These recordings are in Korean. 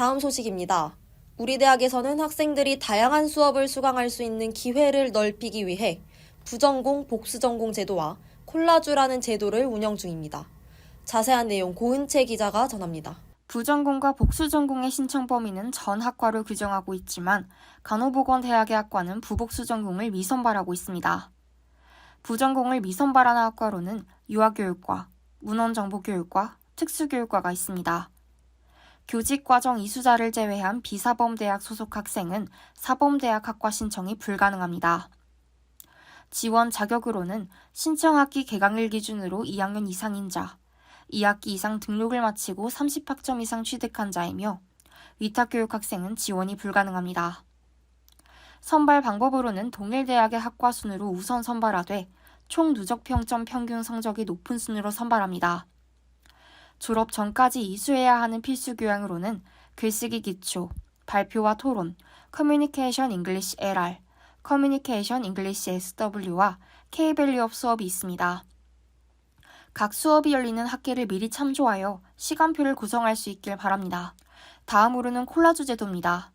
다음 소식입니다. 우리 대학에서는 학생들이 다양한 수업을 수강할 수 있는 기회를 넓히기 위해 부전공 복수전공 제도와 콜라주라는 제도를 운영 중입니다. 자세한 내용 고은채 기자가 전합니다. 부전공과 복수전공의 신청 범위는 전 학과로 규정하고 있지만 간호보건대학의 학과는 부복수전공을 미선발하고 있습니다. 부전공을 미선발하는 학과로는 유아교육과, 문헌정보교육과, 특수교육과가 있습니다. 교직과정 이수자를 제외한 비사범대학 소속 학생은 사범대학 학과 신청이 불가능합니다. 지원 자격으로는 신청학기 개강일 기준으로 2학년 이상인 자, 2학기 이상 등록을 마치고 30학점 이상 취득한 자이며 위탁교육 학생은 지원이 불가능합니다. 선발 방법으로는 동일 대학의 학과 순으로 우선 선발하되 총 누적 평점 평균 성적이 높은 순으로 선발합니다. 졸업 전까지 이수해야 하는 필수 교양으로는 글쓰기 기초, 발표와 토론, 커뮤니케이션 잉글리시 LR, 커뮤니케이션 잉글리시 SW와 K-밸류업 수업이 있습니다. 각 수업이 열리는 학기를 미리 참조하여 시간표를 구성할 수 있길 바랍니다. 다음으로는 콜라주 제도입니다.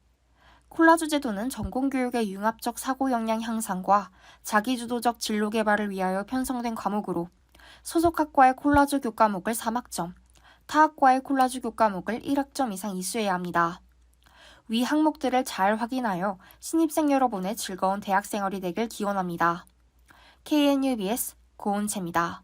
콜라주 제도는 전공교육의 융합적 사고 역량 향상과 자기주도적 진로 개발을 위하여 편성된 과목으로 소속 학과의 콜라주 교과목을 3학점, 타 학과의 콜라주 교과목을 1학점 이상 이수해야 합니다. 위 항목들을 잘 확인하여 신입생 여러분의 즐거운 대학 생활이 되길 기원합니다. KNUBS 고은채입니다.